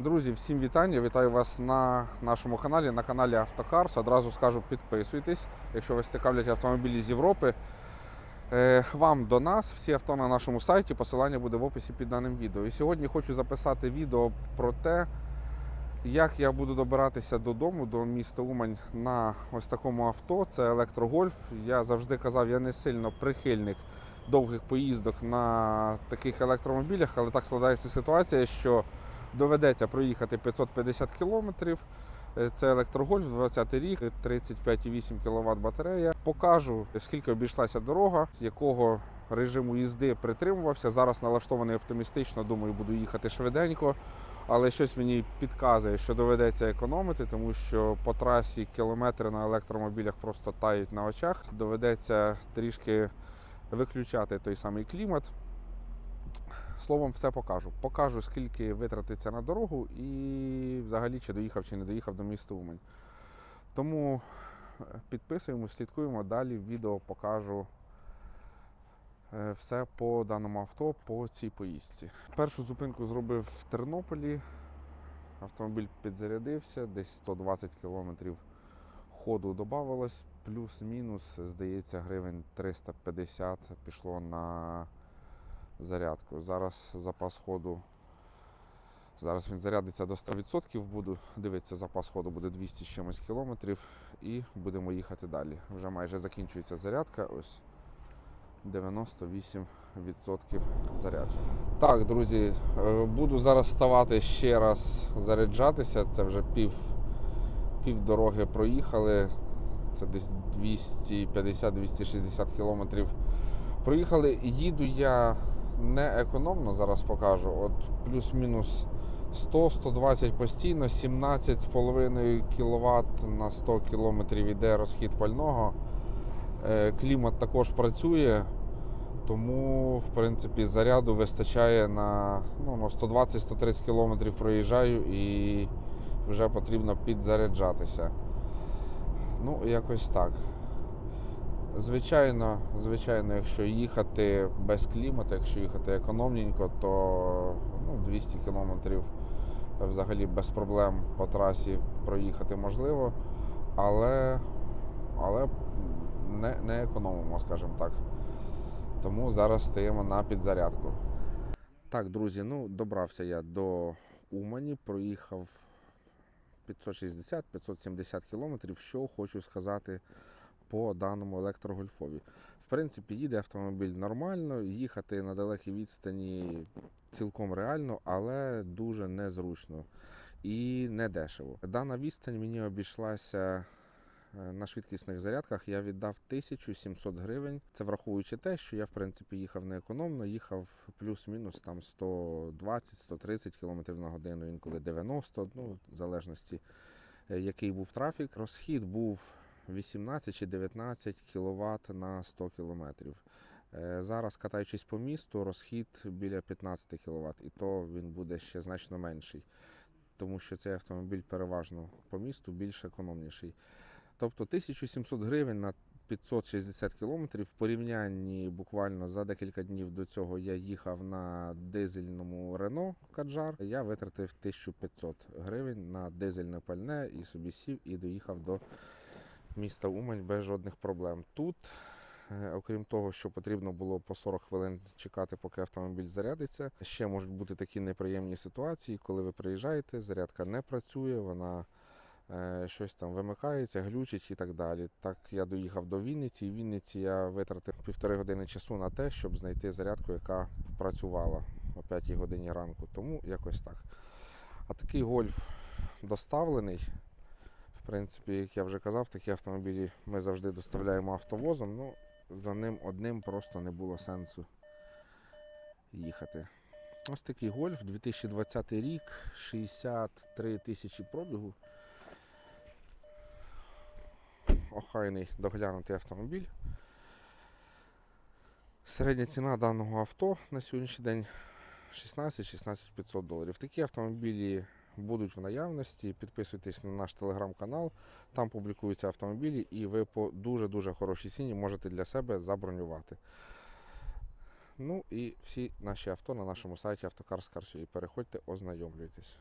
Друзі, всім вітання! Вітаю вас на нашому каналі, на каналі Автокарс. Одразу скажу, підписуйтесь, якщо вас цікавлять автомобілі з Європи. Е, Вам до нас, всі авто на нашому сайті, посилання буде в описі під даним відео. І сьогодні хочу записати відео про те, як я буду добиратися додому, до міста Умань на ось такому авто. Це електрогольф. Я завжди казав, я не сильно прихильник довгих поїздок на таких електромобілях, але так складається ситуація, що доведеться проїхати 550 кілометрів. Е, Це електрогольф, 20 рік, 35,8 кВт батарея. Покажу, скільки обійшлася дорога, якого режиму їзди притримувався. Зараз налаштований оптимістично, думаю, буду їхати швиденько. Але щось мені підказує, що доведеться економити, тому що по трасі кілометри на електромобілях просто тають на очах. Доведеться трішки виключати той самий клімат. Словом, все покажу. Покажу, скільки витратиться на дорогу і взагалі чи доїхав, чи не доїхав до міста Умань. Тому е, підписуємо, слідкуємо. Далі в відео покажу е, все по даному авто, по цій поїздці. Першу зупинку зробив в Тернополі. Автомобіль підзарядився, десь 120 кілометрів ходу додавалось, плюс-мінус, здається, гривень 350 пішло на зарядку. Зараз запас ходу. Зараз він зарядиться до 100%, буду дивитися, запас ходу буде 200 з чимось кілометрів і будемо їхати далі. Вже майже закінчується зарядка. Ось 98% зарядження. Так, друзі, е, буду зараз ставати ще раз заряджатися. Це вже пів, пів дороги проїхали. Це десь 250-260 кілометрів проїхали. Їду я не економно, зараз покажу. От плюс-мінус 100-120 постійно, 17,5 кВт на 100 км іде розхід пального. Е, Клімат також працює, тому в принципі заряду вистачає на, ну, на 120-130 км проїжджаю і вже потрібно підзаряджатися. Ну, якось так. Звичайно, звичайно, якщо їхати без клімату, якщо їхати економненько, то ну, 200 кілометрів взагалі без проблем по трасі проїхати можливо, але, але не, не економимо, скажімо так. Тому зараз стаємо на підзарядку. Так, друзі, ну добрався я до Умані, проїхав 560-570 кілометрів. Що хочу сказати по даному електрогольфові. В принципі, їде автомобіль нормально, їхати на далекій відстані цілком реально, але дуже незручно і не дешево. Дана відстань мені обійшлася е, на швидкісних зарядках. Я віддав 1700 гривень. Це враховуючи те, що я в принципі їхав не економно, їхав плюс-мінус там 120-130 км на годину, інколи 90, ну в залежності е, який був трафік. Розхід був 18 чи 19 кВт на 100 км. Зараз, катаючись по місту, розхід біля 15 кВт, і то він буде ще значно менший, тому що цей автомобіль переважно по місту більш економніший. Тобто 1700 гривень на 560 км в порівнянні буквально за декілька днів до цього я їхав на дизельному Renault Kadjar. Я витратив 1500 гривень на дизельне пальне і собі сів і доїхав до міста Умань без жодних проблем. Тут, е, окрім того, що потрібно було по 40 хвилин чекати, поки автомобіль зарядиться, ще можуть бути такі неприємні ситуації, коли ви приїжджаєте, зарядка не працює, вона е, щось там вимикається, глючить і так далі. Так я доїхав до Вінниці, і в Вінниці я витратив півтори години часу на те, щоб знайти зарядку, яка працювала о 5 годині ранку. Тому якось так. А такий гольф доставлений. Принципі, як я вже казав, такі автомобілі ми завжди доставляємо автовозом. Ну, за ним одним просто не було сенсу їхати. Ось такий гольф, 2020 рік, 63 тисячі пробігу. Охайний доглянутий автомобіль. Середня ціна даного авто на сьогоднішній день 16-16 500 доларів. Такі автомобілі будуть в наявності. Підписуйтесь на наш телеграм-канал, там публікуються автомобілі, і ви по дуже-дуже хорошій ціні можете для себе забронювати. Ну і всі наші авто на нашому сайті Автокарс.Карсю. Переходьте, ознайомлюйтесь.